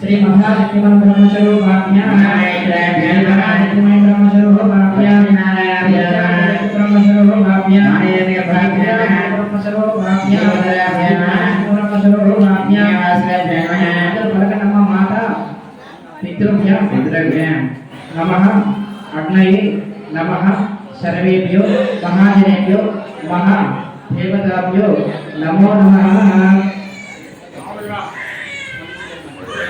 శ్రీ మహాశక్తి బ్రహ్మస్వరూపాభ్యా బ్రహ్మస్వరూపాభ్యా పితృభ్య నమ అగ్నయే నమ సర్వేభ్యో మహాజనేభ్యో మహా దేవతాభ్యో నమో నమ.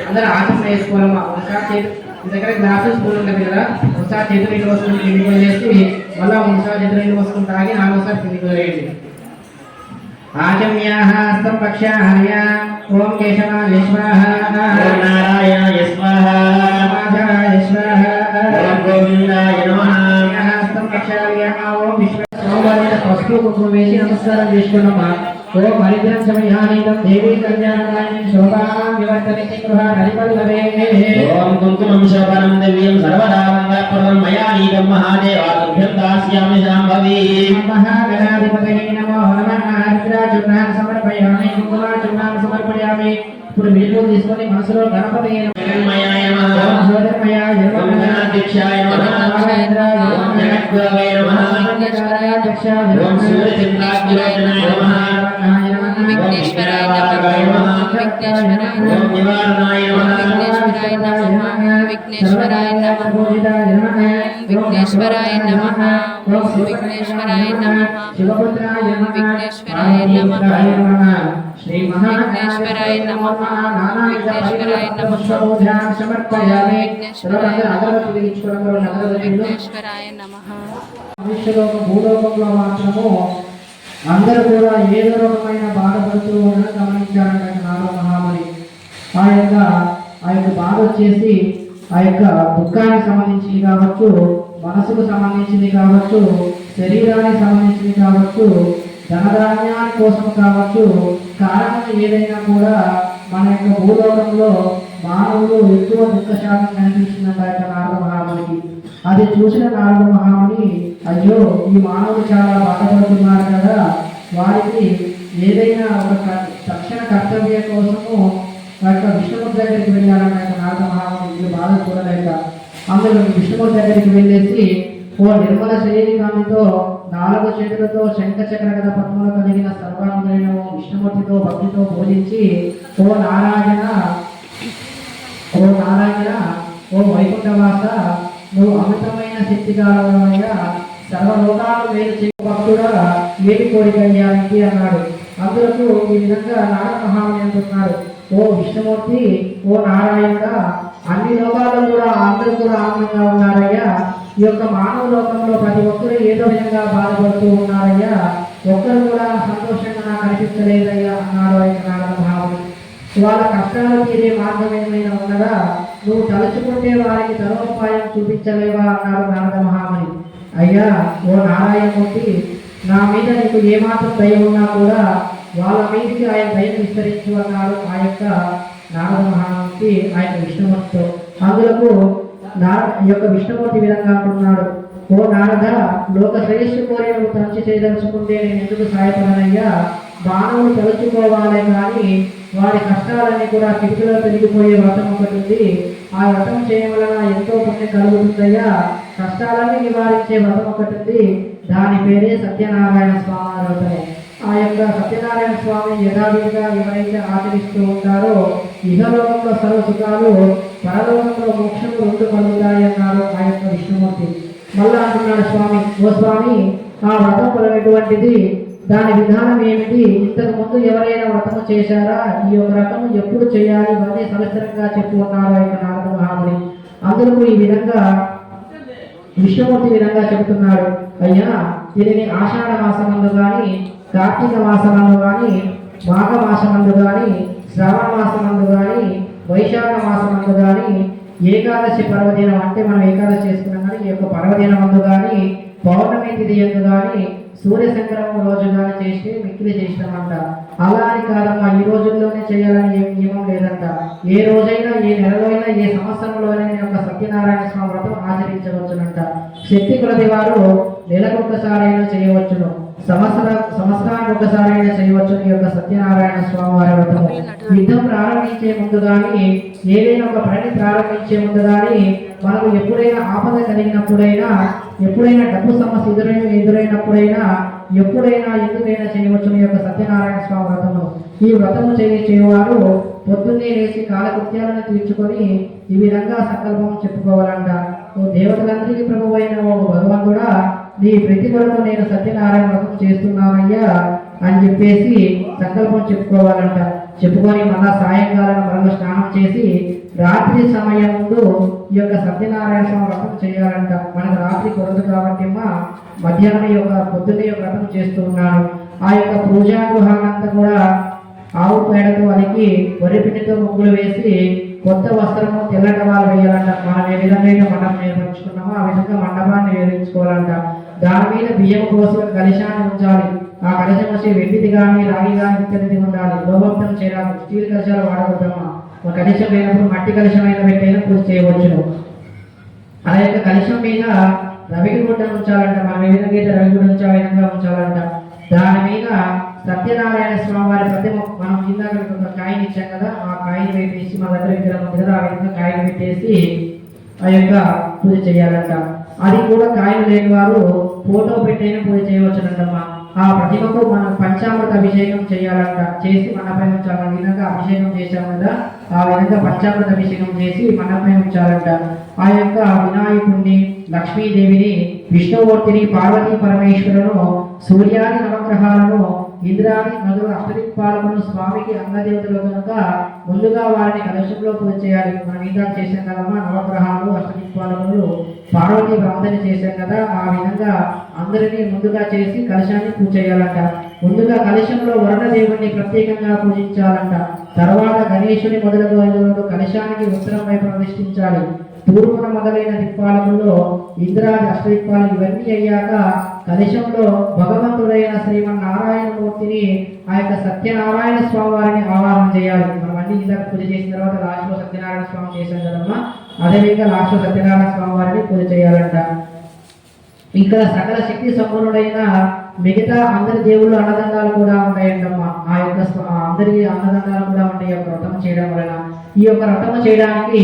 అందరూ ఆసనం వేసుకోవాలమ్మా ఒకసారి చేతి మీ దగ్గర గ్లాసెస్ స్పూన్ ఉంటుంది కదా. ఒకసారి చేతులు నీళ్ళు వస్తుంది కిందికి వదిలేసి మళ్ళీ ఒకసారి చేతులు నీళ్ళు వస్తుంది తాగి నాలుగోసారి కిందికి వదిలేయండి పక్షాహార్య ఓం కేశవాయ స్వాహ నారాయణ స్వాహ సమాజాయ స్వాహ ఓం గోవిందాయ నమః హస్తం పక్షాహార్య ఓం విశ్వ సోమవారం పసుపు కుంకుమ వేసి నమస్కారం చేసుకున్నామా ఓం హరిద్రం సమయానీతం దేవీ కళ్యాణాన్ని శోభాం వివర్తని గృహ హరిపల్లవే ఓం కుంకుమం శోభనం దివ్యం సర్వదా వందపదం మయా నీతం దాస్యామి శాంభవి మహాగణాధిపతయే నమో నమః హరిద్రాచూర్ణాన్ని సమర్పయామి కుంకుమాచూర్ణాన్ని సమర్పయామి. ఇప్పుడు వీళ్ళు తీసుకొని మనసులో గణపతి జ్యోతిర్మయాయ నమః. నమః విఘ్నేశ్వరాయ ఓం నమః నివారణాయ నమః విఘ్నేశ్వరాయ నమః విఘ్నేశ్వరాయ నమః విఘ్నేశ్వరాయ నమః శివపుత్రాయ విఘ్నేశ్వరాయ నమః శ్రీ విఘ్నేశ్వరాయ నమః విఘ్నేశ్వరాయ నమః సమర్పయామి విఘ్నేశ్వరాయ అందరూ కూడా ఏదో రకమైన బాధపడుతూ ఉండడం గమనించారంటే నాలో మహామని. ఆ యొక్క ఆ యొక్క బాధ వచ్చేసి ఆ యొక్క దుఃఖానికి సంబంధించింది కావచ్చు మనసుకు సంబంధించింది కావచ్చు శరీరానికి సంబంధించింది కావచ్చు ధనధాన్యాల కోసం కావచ్చు కారణం ఏదైనా కూడా మన యొక్క భూలోకంలో మానవులు ఎక్కువ దుఃఖ శాతం కనిపించిందంట ఆ యొక్క నారద మహామునికి. అది చూసిన నారద మహాముని అయ్యో ఈ మానవులు చాలా బాధ ఏదైనా ఒక తక్షణ కర్తవ్యం కోసము ఆ యొక్క విష్ణుమూర్తి దగ్గరికి వెళ్ళాలన్న ఆ యొక్క నారద మహాముని బాధ చూడలేక అందులో విష్ణుమూర్తి దగ్గరికి వెళ్ళేసి ఓ నిర్మల శరీరాలతో నాలుగు చేతులతో శంఖ చక్ర పద్మలు కలిగిన సర్వాంగులైన ఓ విష్ణుమూర్తితో భక్తితో పూజించి ఓ నారాయణ ఓ నారాయణ ఓ వైకుంఠవాస నువ్వు అమితమైన శక్తి కాలవయ్యా సర్వలోకాలు వేరు చేయ భక్తుడా ఏమి కోరికయ్యానికి అన్నాడు. అందులకు ఈ విధంగా నారద మహాముని అంటున్నారు ఓ విష్ణుమూర్తి ఓ నారాయణ అన్ని లోకాల్లో కూడా అందరూ కూడా ఆనందంగా ఉన్నారయ్యా. ఈ యొక్క మానవ లోకంలో ప్రతి ఒక్కరూ ఏదో విధంగా బాధపడుతూ ఉన్నారయ్యా. ఒక్కరు కూడా సంతోషంగా కనిపించలేదయ్యా అన్నారు ఆయన నారద మహాముని వాళ్ళ కష్టాలు తీరే మార్గం ఏమైనా ఉన్నదా? నువ్వు తలుచుకుంటే వారికి తరోపాయం చూపించలేవా అన్నారు నారద మహాముని అయ్యా ఓ నారాయణమూర్తి నా మీద నీకు ఏమాత్రం దయ ఉన్నా కూడా వాళ్ళ మీదకి ఆయన దయను విస్తరించు అన్నాడు ఆ యొక్క నారద మహామూర్తి ఆయన విష్ణుమూర్తితో అందులకు నార యొక్క విష్ణుమూర్తి విధంగా అంటున్నాడు. ఓ నారద లోక శ్రేయస్సు కోరి నువ్వు తలచి చేయదలుచుకుంటే నేను ఎందుకు సహాయపడనయ్యా? మానవులు తలుచుకోవాలి కానీ వారి కష్టాలన్నీ కూడా కిటికీలో పెరిగిపోయే వ్రతం ఒకటి ఉంది. ఆ వ్రతం చేయడం వలన ఎంతో పుణ్యం కలుగుతుందయ్యా. కష్టాలన్నీ నివారించే వ్రతం ఒకటి ఉంది. దాని పేరే సత్యనారాయణ స్వామి వ్రతము ఆ యొక్క సత్యనారాయణ స్వామి యథావిధిగా ఎవరైతే ఆచరిస్తూ ఉంటారో ఇహలోకంలో సర్వ సుఖాలు పరలోకంలో మోక్షము రెండు కలుగుతాయి అన్నారు ఆ యొక్క విష్ణుమూర్తి. మళ్ళా అంటున్నాడు స్వామి ఓ స్వామి ఆ వ్రతం పొలమైనటువంటిది దాని విధానం ఏమిటి? ఇంతకు ముందు ఎవరైనా వ్రతము చేశారా? ఈ యొక్క వ్రతము ఎప్పుడు చేయాలి? ఇవన్నీ సవిస్తరంగా చెప్పు ఉన్నారు ఆ యొక్క నారద మహాముని. అందరూ ఈ విధంగా విష్ణుమూర్తి విధంగా చెబుతున్నాడు అయ్యా దీనిని ఆషాఢ మాసమందు కానీ కార్తీక మాసమందు కానీ మాఘ మాసమందు కానీ శ్రావణ మాసమందు కానీ వైశాఖ మాసమందు కానీ ఏకాదశి పర్వదినం అంటే మనం ఏకాదశి చేసుకున్నాం కానీ ఈ యొక్క పర్వదినం అందు కానీ పౌర్ణమి తిథి ఎందు కానీ సూర్య సంక్రమం రోజు కానీ చేసి మిక్కిలి చేసినామంట. అలా అని కాదమ్మా ఈ రోజుల్లోనే చేయాలని ఏం నియమం లేదంట. ఏ రోజైనా ఏ నెలలో అయినా ఏ సంవత్సరంలోనైనా ఒక సత్యనారాయణ స్వామి వ్రతం ఆచరించవచ్చునంట. శక్తి కొలది వారు నెలకొకసారైనా చేయవచ్చును. సంవత్సర సంవత్సరానికి ఒకసారైనా చేయవచ్చును ఈ యొక్క సత్యనారాయణ స్వామి వారి వ్రతము. యుద్ధం ప్రారంభించే ముందు కానీ ఏదైనా ఒక పనిని ప్రారంభించే ముందు కానీ మనకు ఎప్పుడైనా ఆపద కలిగినప్పుడైనా ఎప్పుడైనా డబ్బు సమస్య ఎదురైన ఎదురైనప్పుడైనా ఎప్పుడైనా ఎందుకైనా చేయవచ్చు ఈ యొక్క సత్యనారాయణ స్వామి వ్రతము. ఈ వ్రతము చేయ చేయవారు పొద్దున్నే లేచి కాలకృత్యాలను తీర్చుకొని ఈ విధంగా సంకల్పం చెప్పుకోవాలంట. ఓ దేవతలందరికీ ప్రభు అయిన ఓ భగవంతుడా నీ ప్రతి కొరకు నేను సత్యనారాయణ వ్రతం చేస్తున్నానయ్యా అని చెప్పేసి సంకల్పం చెప్పుకోవాలంట. చెప్పుకొని మళ్ళా సాయంకాలం మరొక స్నానం చేసి రాత్రి సమయంలో ఈ యొక్క సత్యనారాయణ స్వామి వ్రతం చేయాలంట. మనకు రాత్రి కొరదు కాబట్టి మా మధ్యాహ్నం యొక్క పొద్దున్నే యొక్క వ్రతం చేస్తూ ఉన్నాను. ఆ యొక్క పూజా గృహానంతా కూడా ఆవు పేడతో అలికి వరి పిండితో ముగ్గులు వేసి కొత్త వస్త్రము తెల్లటి వాళ్ళు వేయాలంట. మనం ఏ విధంగా అయితే మండపం నిర్మించుకున్నామో ఆ విధంగా మండపాన్ని నిర్మించుకోవాలంట దాని మీద బియ్యం కోసం కలశాన్ని ఉంచాలి. ఆ కలశం వచ్చి వెండిది కానీ రాగి కానీ ఇత్తడిది ఉండాలి. లోభక్తం చేయాలి స్టీల్ కలశాలు వాడకూడదమ్మా. ఒక కలశం లేనప్పుడు మట్టి కలశం అయిన పెట్టైనా పూజ చేయవచ్చును అలా యొక్క కలశం మీద రవికి గుడ్డ ఉంచాలంట మనం ఏ విధంగా అయితే రవి గుడ్డ ఉంచా విధంగా ఉంచాలంట. దాని మీద సత్యనారాయణ స్వామి వారి ప్రతిమ మనం ఇందాక ఒక కాయని ఇచ్చాం కదా ఆ కాయని పెట్టేసి మా దగ్గర విగ్రహం ఉంది కదా ఆ విధంగా కాయని పెట్టేసి ఆ యొక్క పూజ చేయాలంట. అది కూడా కాయలు లేని వారు ఫోటో పెట్టైనా పూజ చేయవచ్చునంటమ్మా ఆ ప్రతిమకు మనం పంచామృత అభిషేకం చేయాలంట. చేసి మనపై ఉంచాలి. విధంగా అభిషేకం చేశాం కదా ఆ విధంగా పంచామృత అభిషేకం చేసి మనపై ఉంచాలంట. ఆ యొక్క వినాయకుడిని లక్ష్మీదేవిని విష్ణుమూర్తిని పార్వతీ పరమేశ్వరును సూర్యాది నవగ్రహాలను ఇంద్రాది మొదలు అష్టదిక్పాలకులను స్వామికి అంగదేవతలు కనుక ముందుగా వారిని కలశంలో పూజ చేయాలి. మనం ఇందాక చేసాం కదమ్మా నవగ్రహాలు అష్టదిక్పాలకులు పార్వతి ప్రార్థన చేశాం కదా ఆ విధంగా అందరినీ ముందుగా చేసి కలశాన్ని పూజ చేయాలంట. ముందుగా కలశంలో వరుణదేవుణ్ణి ప్రత్యేకంగా పూజించాలంట. తర్వాత గణేశుని మొదలగు కలశానికి ఉత్తరం వైపు ప్రతిష్ఠించాలి తూర్పున మొదలైన దిక్పాలకుల్లో ఇంద్రాది అష్టదిక్పాలు ఇవన్నీ అయ్యాక కలశంలో భగవంతుడైన శ్రీమన్నారాయణమూర్తిని ఆ యొక్క సత్యనారాయణ స్వామి వారిని ఆవాహన చేయాలి. మనం అన్ని ఇందాక పూజ చేసిన తర్వాత లాస్ట్ సత్యనారాయణ స్వామి చేశాం కదమ్మా. అదేవిధంగా లాస్ట్ సత్యనారాయణ స్వామి వారిని పూజ చేయాలంట. ఇక్కడ సకల శక్తి సంపన్నుడైన మిగతా అందరి దేవుళ్ళు అన్నదండాలు కూడా ఉంటాయంటమ్మా. ఆ యొక్క అందరి అన్నదండాలు కూడా ఉంటాయి. ఈ యొక్క వ్రతం చేయడం వలన. ఈ యొక్క వ్రతం చేయడానికి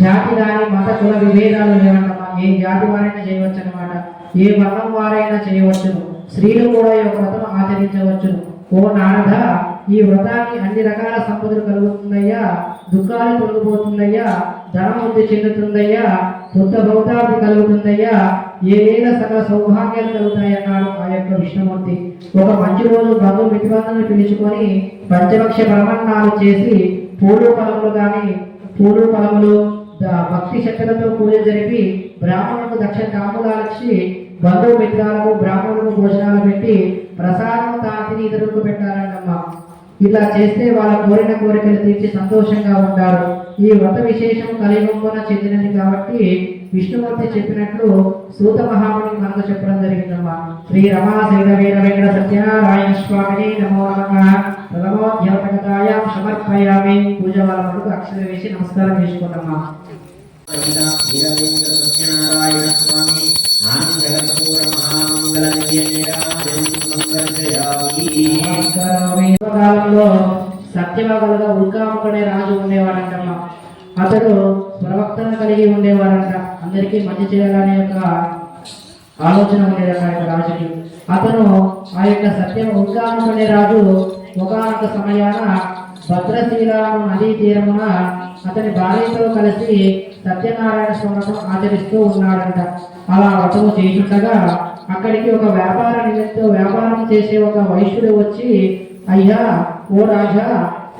జాతి దాని మత కుల విభేదాలు లేవంటమ్మా. ఏ జాతి వారైనా చేయవచ్చు అనమాట ఏ వర్ణం వారైనా చేయవచ్చును. స్త్రీలు కూడా ఈ యొక్క వ్రతం ఆచరించవచ్చును. ఓ నారద ఈ వ్రతాన్ని అన్ని రకాల సంపదలు కలుగుతుందయ్యా. దుఃఖాలు తొలగిపోతుందయ్యా. ధనం వృద్ధి చెందుతుందయ్యా. కొత్త భౌతాభివృద్ధి కలుగుతుందయ్యా. ఏదైనా సకల సౌభాగ్యాలు కలుగుతాయన్నాడు ఆ యొక్క విష్ణుమూర్తి. ఒక మంచి రోజు బంధు మిత్రులను పిలుచుకొని పంచభక్ష ప్రమాణాలు చేసి పూలు ఫలములు కానీ పూలు ఫలములు భక్తి శక్తులతో పూజ జరిపి బ్రాహ్మణులకు దక్ష తాములాలక్షి బంధువు మిత్రాలకు బ్రాహ్మణులకు భోజనాలు పెట్టి ప్రసాదం తాతిని ఇతరులకు పెట్టారన్నమ్మ. ఇలా చేస్తే వాళ్ళ కోరిన కోరికలు తీర్చి సంతోషంగా ఉంటారు. ఈ వ్రత విశేషం కలియుగమున చెందినది కాబట్టి విష్ణుమూర్తి చెప్పినట్లు సూత మహాముని మనకు చెప్పడం జరిగిందమ్మా. శ్రీ రమా వీర వెంకట సత్యనారాయణ స్వామిని నమో నమ. ప్రథమోధ్యాపకతాయాం సమర్పయామి. పూజ వాళ్ళ మనకు అక్షర వేసి నమస్కారం చేసుకున్నమ్మా వీరవేంద్ర సత్యనారాయణ స్వామి ఆనంద కర్పూర మహామంగళ కాలంలో సత్యవాగులుగా ఉల్కాముకునే రాజు ఉండేవాడంటమ్మా. అతడు ప్రవక్తను కలిగి ఉండేవాడంట. అందరికీ మంచి చేయాలనే ఒక ఆలోచన ఉండేదట ఆ యొక్క రాజుకి అతను ఆ యొక్క సత్యం ఉల్కాముకునే రాజు ఒకనొక సమయాన భద్రశీల నదీ తీరమున అతని భార్యతో కలిసి సత్యనారాయణ స్వామి ఆచరిస్తూ ఉన్నాడంట. అలా వ్రతము చేస్తుండగా అక్కడికి ఒక వ్యాపార నిమిత్తం వ్యాపారం చేసే ఒక వైశ్యుడు వచ్చి అయ్యా ఓ రాజా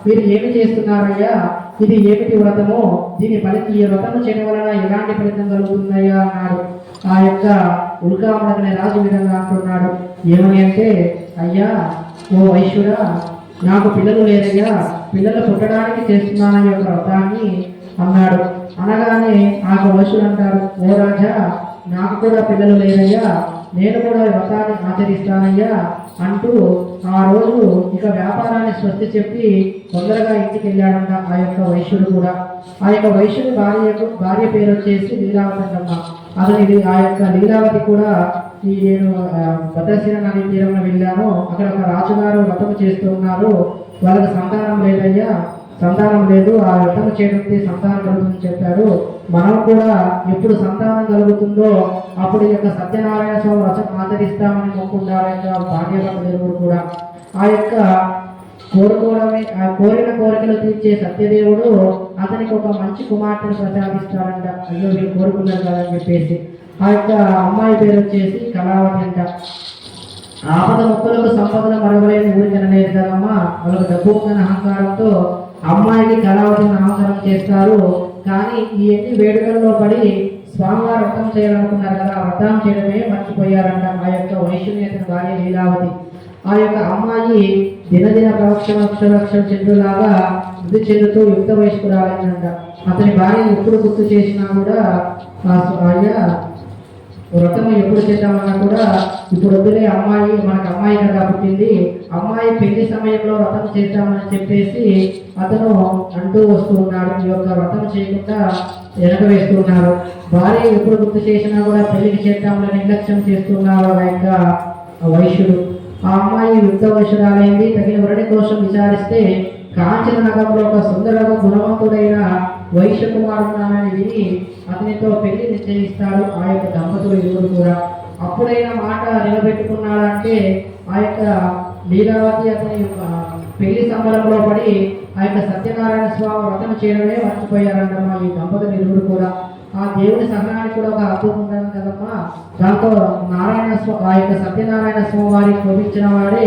మీరు ఏమి చేస్తున్నారయ్యా? ఇది ఏమిటి వ్రతము? దీని ఫలితం ఈ వ్రతము చేయడం వలన ఎలాంటి ఫలితం కలుగుతుందయ్యా అన్నాడు ఆ యొక్క ఉల్కాముడకనే రాజు విధంగా అంటున్నాడు. ఏమని అంటే అయ్యా ఓ వైశ్యుడా నాకు పిల్లలు లేరయ్యా. పిల్లలు పుట్టడానికి చేస్తున్నాను యొక్క వ్రతాన్ని అన్నాడు. అనగానే ఆ వైశ్యుడు అంటారు ఓ రాజా నాకు కూడా పిల్లలు లేరయ్యా. నేను కూడా వ్రతాన్ని ఆచరిస్తానయ్యా అంటూ ఆ రోజు ఇక వ్యాపారాన్ని స్వస్తి చెప్పి తొందరగా ఇంటికి వెళ్ళాడంట ఆ యొక్క వైశ్యుడు కూడా. ఆ యొక్క వైశ్యుడు భార్యకు భార్య పేరు వచ్చేసి లీలావతి అమ్మ అతని ఇది- ఆ యొక్క లీలావతి కూడా ఈ నేను భద్రశీల నది తీరంలో వెళ్ళాను. అక్కడ ఒక రాజుగారు వ్రతం చేస్తూ ఉన్నారు. వాళ్ళకి సంతానం లేదయ్యా. సంతానం లేదు. ఆ వ్రతము చేయడానికి సంతానం కలుగుతుందని చెప్పారు. మనం కూడా ఎప్పుడు సంతానం కలుగుతుందో అప్పుడు ఈ యొక్క సత్యనారాయణ స్వామి రచన ఆచరిస్తామని మొక్కుంటారు యొక్క భాగ్యవంతులు కూడా. ఆ యొక్క కోరుకోవడమే ఆ కోరిన కోరికలు తీర్చే సత్యదేవుడు అతనికి ఒక మంచి కుమార్తెను ప్రసాదిస్తాడంట. అయ్యో మీరు కోరుకున్నారు కదా అని చెప్పేసి. ఆ యొక్క అమ్మాయి పేరు వచ్చేసి కళావతి అంట. ఆపద మొక్కలకు సంపదలు మరవలేని ఊరికి అనలేదు కదమ్మా వాళ్ళకు డబ్బు అహంకారంతో అమ్మాయికి కళావతిని నామకరణం చేస్తారు. కానీ ఈ ఎన్ని వేడుకల్లో పడి స్వామివారు వ్రతం చేయాలనుకున్నారు కదా వ్రతం చేయడమే మర్చిపోయారంట ఆ యొక్క వైష్ణవి భార్య లీలావతి. ఆ యొక్క అమ్మాయి దినదిన ప్రవక్షణ అక్షరక్షర చెందులాగా వృద్ధి చెందుతూ యుక్త వయస్కురాలైందంట. అతని భార్య ఎప్పుడు గుర్తు చేసినా కూడా ఆ అయ్యా వ్రతం ఎప్పుడు చేద్దామన్నా కూడా ఇప్పుడు వద్దులే అమ్మాయి మనకు అమ్మాయి కదా పుట్టింది. అమ్మాయి పెళ్ళి సమయంలో వ్రతం చేద్దామని చెప్పేసి అతను అంటూ వస్తూ ఉన్నాడు. ఈ యొక్క వ్రతం చేయకుండా వెనక వేస్తున్నారు భార్య ఎప్పుడు గుర్తు చేసినా కూడా పెళ్ళికి చేద్దామని నిర్లక్ష్యం చేస్తున్నారు ఆ యొక్క వైశ్యుడు. ఆ అమ్మాయి యుద్ధ వైశ్యురాలైంది. తగిన వరడి కోసం విచారిస్తే కాంచన నగరంలో ఒక సుందరము గుణవంతుడైన వైశ్య కుమారుడున్నానని విని అతనితో పెళ్ళి నిశ్చయిస్తాడు. ఆ యొక్క దంపతులు ఇరువురు కూడా. అప్పుడైన మాట నిలబెట్టుకున్నాడంటే ఆ యొక్క లీలావతి అతని యొక్క పెళ్ళి సంబరంలో పడి ఆ యొక్క సత్యనారాయణ స్వామి వ్రతం చేయడమే మర్చిపోయారంటమ్మా ఈ దంపతులు ఇరువురు కూడా. ఆ దేవుని సహనానికి కూడా ఒక అర్థం ఉందని కదమ్మా దాంతో నారాయణ స్వా ఆ యొక్క సత్యనారాయణ స్వామి వారికి కోపించిన వాడే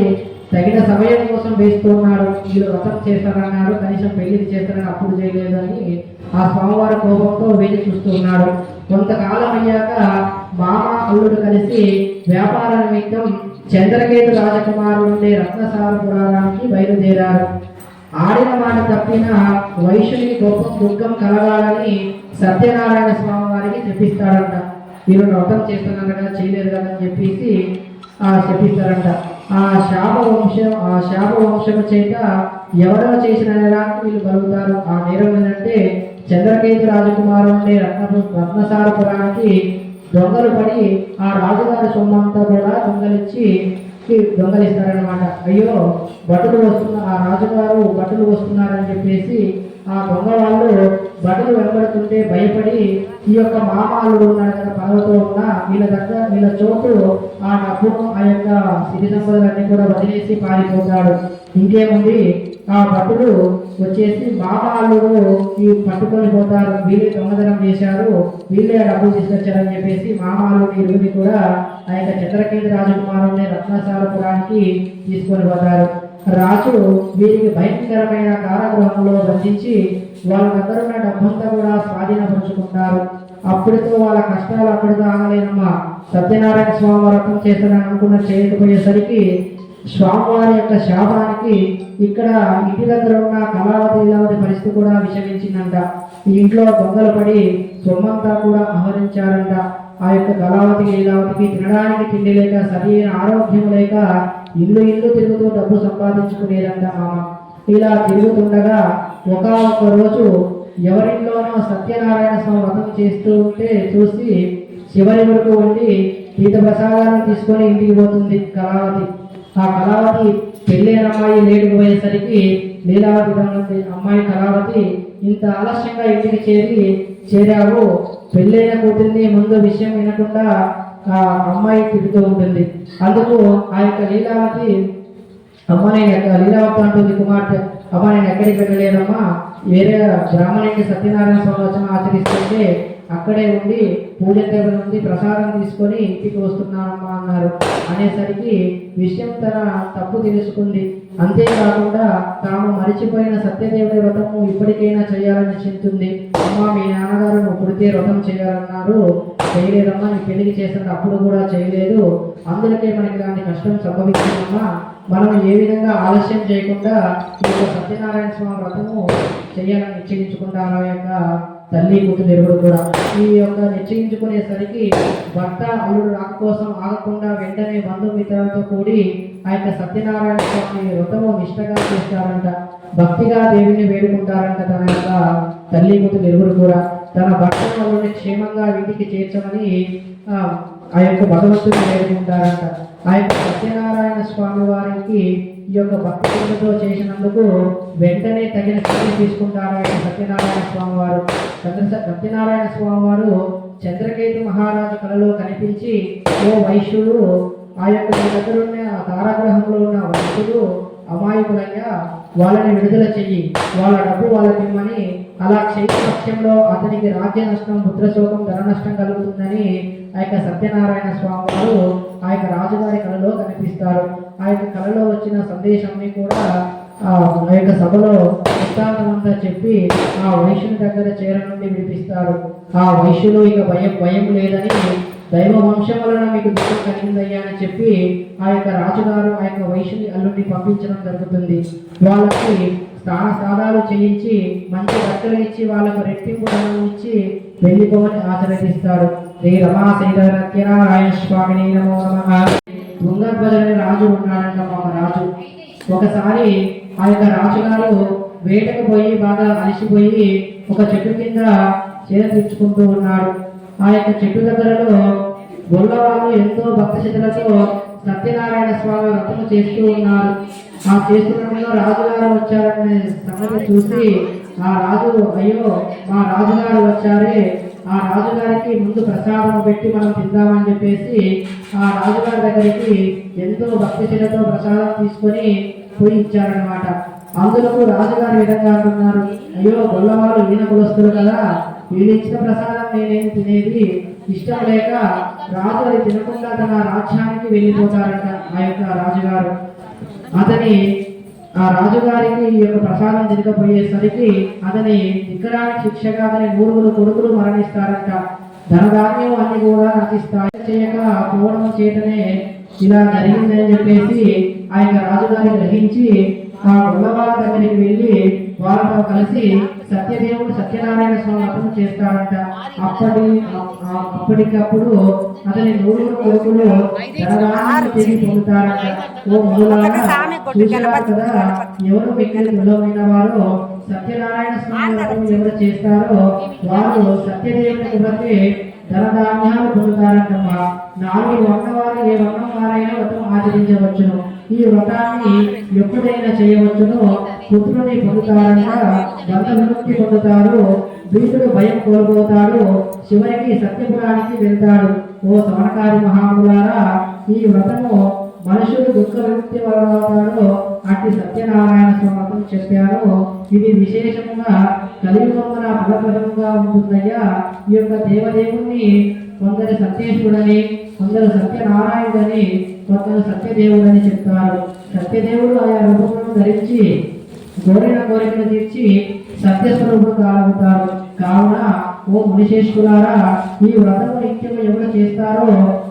తగిన సమయం కోసం వేస్తున్నాడు వీళ్ళు వ్రతం చేస్తారన్నాడు కనీసం పెళ్ళి చేస్తారని అప్పుడు చేయలేదు అని ఆ స్వామివారి కోపంతో వేచి చూస్తున్నాడు కొంతకాలం అయ్యాక మామ అల్లుడు కలిసి వ్యాపార నిమిత్తం చంద్రకేతు రాజకుమారుడు ఉండే రత్నసారపురానికి బయలుదేరారు. ఆడిన మాట తప్పిన వైశ్యుని గొప్ప దుఃఖం కలగాలని సత్యనారాయణ స్వామి వారికి చెప్పిస్తాడంట. వీళ్ళు వ్రతం చేస్తున్నారు కదా చేయలేదు కదా అని చెప్పేసి ఆ చెప్పిస్తారంట. ఆ శాప వంశం ఆ శాప వంశము చేత ఎవరో చేసిన నేరానికి వీళ్ళు బలుగుతారు ఆ నేరం ఏంటంటే చంద్రకేతు రాజకుమారుని రత్న రత్నసారపురానికి దొంగలు పడి ఆ రాజుగారి సొమ్మంతా కూడా దొంగలిచ్చి దొంగలిస్తారనమాట అయ్యో భటులు వస్తున్న ఆ రాజుగారు భటులు వస్తున్నారని చెప్పేసి ఆ దొంగ వాళ్ళు భటులు వెనబడుతుంటే భయపడి ఈ యొక్క మామాలు ఉన్నాడు కదా పదవితో ఉన్న వీళ్ళ దగ్గర వీళ్ళ చోటు ఆ డబ్బు ఆ యొక్క సిరి సంపదలన్నీ కూడా వదిలేసి పారిపోతాడు. ఇంకేముంది? ఆ భటులు వచ్చేసి మామాలు ఈ పట్టుకొని పోతారు. వీళ్ళే దొంగతనం చేశారు. వీళ్ళే డబ్బు డబ్బులు తీసుకొచ్చారని చెప్పేసి మామాలు ఇరువుని కూడా ఆ యొక్క చంద్రకేతు రాజకుమారుని రత్నసారపురానికి తీసుకొని పోతారు. రాజు వీరికి భయంకరమైన కారాగృహంలో బంధించి వాళ్ళ దగ్గర ఉన్న డబ్బంతా కూడా స్వాధీనపరుచుకుంటారు. అప్పటితో వాళ్ళ కష్టాలు అప్పటితో ఆగలేనమ్మా. సత్యనారాయణ స్వామి వ్రతం చేస్తానని అనుకున్న చేయకపోయేసరికి స్వామివారి యొక్క శాపానికి ఇక్కడ ఇంటి దగ్గర ఉన్న కళావతి లీలావతి పరిస్థితి కూడా విషమించిందంట. ఇంట్లో దొంగలు పడి సొమ్మంతా కూడా ఆహరించారంట ఆ యొక్క కళావతి లీలావతికి తినడానికి తిండి లేక సరైన ఆరోగ్యం లేక ఇల్లు ఇల్లు తిరుగుతూ డబ్బు సంపాదించుకునేదంట ఆమె. ఇలా తిరుగుతుండగా ఒక ఒక రోజు ఎవరింట్లోనో సత్యనారాయణ స్వామి వ్రతం చేస్తూ ఉంటే చూసి చివరి వరకు ఉండి తీర్థ ప్రసాదాలను తీసుకొని ఇంటికి పోతుంది కళావతి ఆ కళావతి పెళ్ళైన అమ్మాయి లేటుకు పోయేసరికి లీలావతి అమ్మాయి కళావతి ఇంత ఆలస్యంగా ఇంటికి చేరి చేరావు. పెళ్ళైన కూతుర్ని ముందు విషయం వినకుండా ఆ అమ్మాయి తిరుగుతూ ఉంటుంది. అందుకు ఆ యొక్క లీలావతి అమ్మ నేను లీలావతి అంటుంది కుమార్తె అమ్మ నేను ఎక్కడికి వెళ్ళలేదమ్మా వేరే బ్రాహ్మణుడికి సత్యనారాయణ సంవత్సరం ఆచరిస్తుంటే అక్కడే ఉండి పూజ దగ్గర నుండి ప్రసాదం తీసుకొని ఇంటికి వస్తున్నానమ్మా అన్నారు. అనేసరికి విషయం తన తప్పు తెలుసుకుంది. అంతేకాకుండా తాము మరిచిపోయిన సత్యదేవుడి వ్రతము ఇప్పటికైనా చేయాలని చెప్తుంది. అమ్మ మీ నాన్నగారు నువ్వు పుడితే వ్రతం చేయాలన్నారు. చేయలేదమ్మా నీ పెళ్ళికి చేసిన అప్పుడు కూడా చేయలేదు. అందుకే మనకి దాని కష్టం సంభవించిందమ్మా మనం ఏ విధంగా ఆలస్యం చేయకుండా ఈ సత్యనారాయణ స్వామి వ్రతము చేయాలని నిశ్చయించుకుంటారా యొక్క తల్లి కూతురు ఇరువురు కూడా. ఈ యొక్క నిశ్చయించుకునేసరికి భర్త అల్లుడు రాక కోసం ఆగకుండా వెంటనే బంధుమిత్రులతో కూడి ఆ యొక్క సత్యనారాయణ స్వామి వ్రతము నిష్టగా చేస్తారంట. భక్తిగా దేవిని వేడుకుంటారంట తన యొక్క తల్లి కూతురు కూడా. తన భర్త క్షేమంగా ఇంటికి చేర్చమని ఆ, ఆ యొక్క భగవంతుని వేడుకుంటారంట. ఆ యొక్క సత్యనారాయణ స్వామి వారికి ఈ యొక్క భక్తులతో చేసినందుకు వెంటనే తగిన చర్య తీసుకుంటారని సత్యనారాయణ స్వామి వారు చంద్ర సత్యనారాయణ స్వామి వారు చంద్రకేతు మహారాజు కళలో కనిపించి ఓ వైశ్యుడు ఆ యొక్క దగ్గర ఉన్న తారాగ్రహంలో ఉన్న వైశ్యుడు అమాయకులయ్యా వాళ్ళని విడుదల చెయ్యి. వాళ్ళ డబ్బు వాళ్ళకి ఇమ్మని అలా క్షయ పక్షంలో అతనికి రాజ్య నష్టం ముద్రశోకం ధన నష్టం కలుగుతుందని ఆ యొక్క సత్యనారాయణ స్వామి వారు ఆ యొక్క రాజుగారి కళలో కనిపిస్తారు. ఆ యొక్క కళలో వచ్చిన సందేశాన్ని కూడా ఆ ఆ యొక్క సభలో వృత్తాంతం చెప్పి ఆ వైశ్యుని దగ్గర చేర నుండి ఆ వైశ్యులు ఇక భయం భయం లేదని దైవ వంశం వలన మీకు దుఃఖం కలిగిందయ్యా అని చెప్పి ఆ యొక్క రాజుగారు ఆ యొక్క వైశ్యుని అల్లుడిని పంపించడం జరుగుతుంది. వాళ్ళకి స్థాన స్థానాలు చేయించి మంచి బట్టలు ఇచ్చి వాళ్ళకు రెట్టింపు ధనం ఇచ్చి వెళ్ళిపోమని ఆశీర్వదిస్తారు శ్రీ రమా సత్యనారాయణ స్వామిని నమో నమ. తుంగధ్వజుని రాజు ఉన్నాడంట ఒక రాజు. ఒకసారి ఆ యొక్క రాజుగారు వేటకు పోయి బాగా అలసిపోయి ఒక చెట్టు కింద చేర్చుకుంటూ ఉన్నాడు. ఆ యొక్క చెట్టు దగ్గరలో గొల్లవాళ్ళు ఎంతో భక్తి సత్యనారాయణ స్వామి వ్రతము చేస్తూ ఉన్నారు. ఆ చేస్తున్న రాజుగారు వచ్చారనే సంగతి చూసి ఆ రాజు అయ్యో మా రాజుగారు వచ్చారే ఆ రాజుగారికి ముందు ప్రసాదం పెట్టి మనం తిందామని చెప్పేసి ఆ రాజుగారి దగ్గరికి ఎంతో భక్తిశీలతో ప్రసాదం తీసుకొని పోయి ఇచ్చారనమాట అందులో రాజుగారు విధంగా అంటున్నారు? అయ్యో గొల్లవారు ఈయన కులస్తులు కదా. వీళ్ళు ఇచ్చిన ప్రసాదం నేనేం తినేది? ఇష్టం లేక రాజు అది తినకుండా తన రాజ్యానికి వెళ్ళిపోతారట ఆ యొక్క రాజుగారు. అతని ఆ రాజుగారికి ఈ యొక్క ప్రసాదం తినకపోయేసరికి అతని ధిక్కరానికి శిక్షగా అతని నూరుగురు కొడుకులు మరణిస్తారంట. ధనధాన్యం అన్ని కూడా నశిస్తాయి. చేయక పోవడం చేతనే ఇలా జరిగిందని చెప్పేసి ఆయన యొక్క రాజుగారి గ్రహించి ఆ ఉన్నవాళ్ళ దగ్గరికి వెళ్ళి వాళ్ళతో కలిసి సత్యదేవుడు సత్యనారాయణ స్వామి వ్రతం చేస్తాడంట అప్పటి అప్పటికప్పుడు అతని నూరుగురు కొడుకులు ధనధాన్యాన్ని తిరిగి పొందుతారంట. ఓ కదా ఎవరు మిక్కిలి విలువైన వారు సత్యనారాయణ స్వామి వ్రతం ఎవరు చేస్తారో వారు సత్యదేవునికి బట్టి ధనధాన్యాలు పొందుతారంటమ్మా. నాలుగు వంటవారు ఏ వంటవారైనా వ్రతం ఆచరించవచ్చును. ఈ వ్రతాన్ని ఎప్పుడైనా చేయవచ్చును. పుత్రుని పొందుతారంట భర్త విముక్తి పొందుతారు వీరుడు భయం కోల్పోతాడు చివరికి సత్యపురానికి వెళ్తాడు. ఓ సమనకారి మహాములారా ఈ వ్రతము మనుషులు దుఃఖ విముక్తి వలన అట్టి సత్యనారాయణ స్వామి చెప్పారు. ఇది విశేషంగా కలియుగమున ఫలప్రదంగా ఉంటుందయ్యా. ఈ యొక్క దేవదేవుణ్ణి కొందరు సత్యేశ్వరుడని కొందరు సత్యనారాయణుడని కొందరు సత్యదేవుడని చెప్తారు. సత్యదేవుడు ఆయా రూపములను ధరించి కోరిన కోరికను తీర్చి సత్యస్వరూపుడు కాలుగుతారు కావున ఓ మునిశేషులారా ఈ వ్రతము నిత్యము ఎవరు చేస్తారో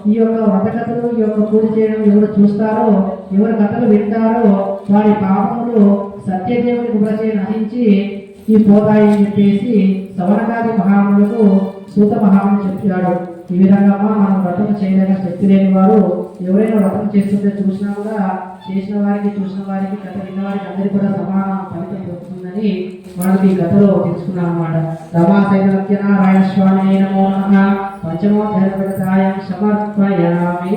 ఈ యొక్క వ్రత కథలు ఈ యొక్క పూజ చేయడం ఎవరు చూస్తారో ఎవరు కథలు వింటారో వారి పాపములు సత్యదేవుని ఉపచే నశించి ఈ పోతాయని చెప్పేసి సవరకాది మహాములకు సూత మహాముని చెప్పాడు ఈ విధంగా మనం వ్రతం చేయలేక శక్తి లేని వారు ఎవరైనా వ్రతం చేస్తుంటే చూసినా కూడా చేసిన వారికి చూసిన వారికి కథ విన్న వారికి అందరికీ కూడా సమాన ఫలితం దొరుకుతుందని మనకి ఈ కథలో తెలుసుకున్నాం అన్నమాట రమాశైన స్వామి నమో నమ. పంచమోధ్యాయం సమర్పయామి.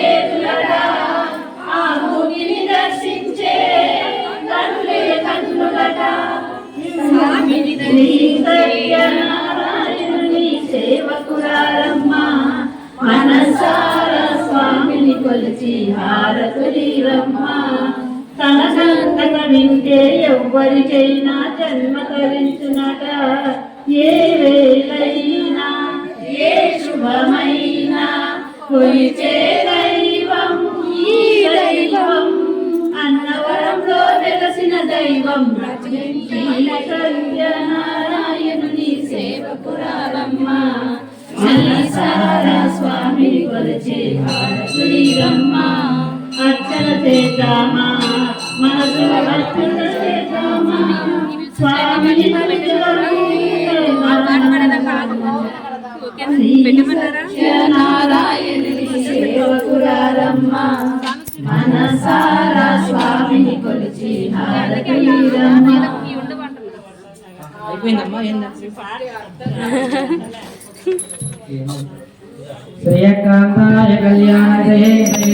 సత్యనారాయణుని సేవకురారమ్మ మనసార స్వామిని కొలిచి హారతులీరమ్మ. తన సంతక వింటే ఎవ్వరికైనా జన్మ తరించునట. ఏ వేలైనా ఏ శుభమైనా కొలిచే దైవం ఈ దైవం. అన్నవరంలో వెలసిన దైవం సత్యనారాయణుని మనసార స్వామిని కొలిచి హారతులీరమ్మ అర్చన చేద్దామా? మనసు చేద్దామా? స్వామిని మనసారా స్వామిని కొలిచి హారతులీరమ్మ శ్రీయకాంతాయ కళ్యాణదే. శ్రీవేంకట